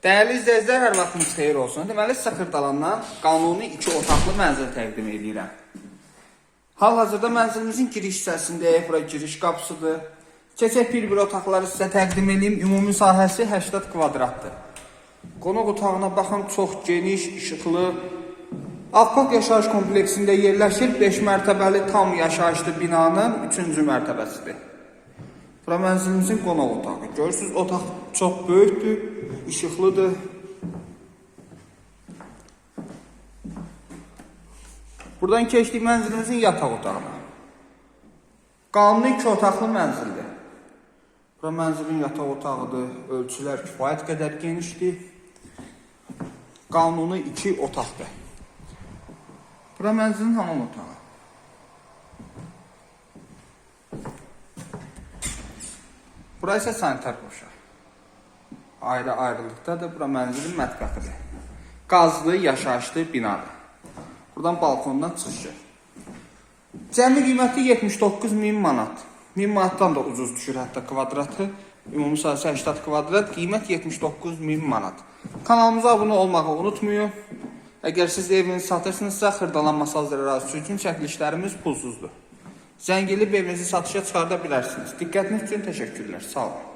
Dəyərli izləyicilər, hər vaxtınız xeyir olsun. Deməli, Sakırdalandan qanuni 2 otaqlı mənzil təqdim edirəm. Hal-hazırda mənzilimizin giriş hissəsindəyik. Bura giriş qapısıdır. Keçək bir-bir otaqları sizə təqdim edeyim. Ümumi sahəsi 80 kvadratdır. Qonaq otağına baxın, çox geniş, işıqlı. Avpak yaşayış kompleksində yerləşir 5 mərtəbəli tam yaşayışlı binanın 3-cü mərtəbəsidir. Bura mənzilimizin qonaq otağı. Görürsüz, otaq çox böyükdür, işıqlıdır. Buradan keçdik mənzilimizin yataq otağına. Qanuni 2 otaqlı mənzildir. Bura mənzilin yataq otağıdır. Ölçülər kifayət qədər genişdir. Qanuni 2 otaqdır. Bura mənzilin hamam otağı. Bura isə sanitar qoşa. Ayrı ayrılıqdadır. Bura mənzilin mətbəxidir. Qazlı, yaşayışlı binadır. Buradan balkondan çıxış. Cəmi qiyməti 79 min manat. 1000 manatdan da ucuz düşür hətta kvadratı. Ümumi sahəsi 80 kvadrat, qiymət 79 min manat. Kanalımıza abunə olmağı unutmayın. Əgər siz evinizi satırsınızsa, xırdalan masaj ərazisi üçün çəkilişlərimiz pulsuzdur. Zəng edib evinizi satışa çıxarda bilərsiniz. Diqqətiniz üçün təşəkkürlər. Sağ olun.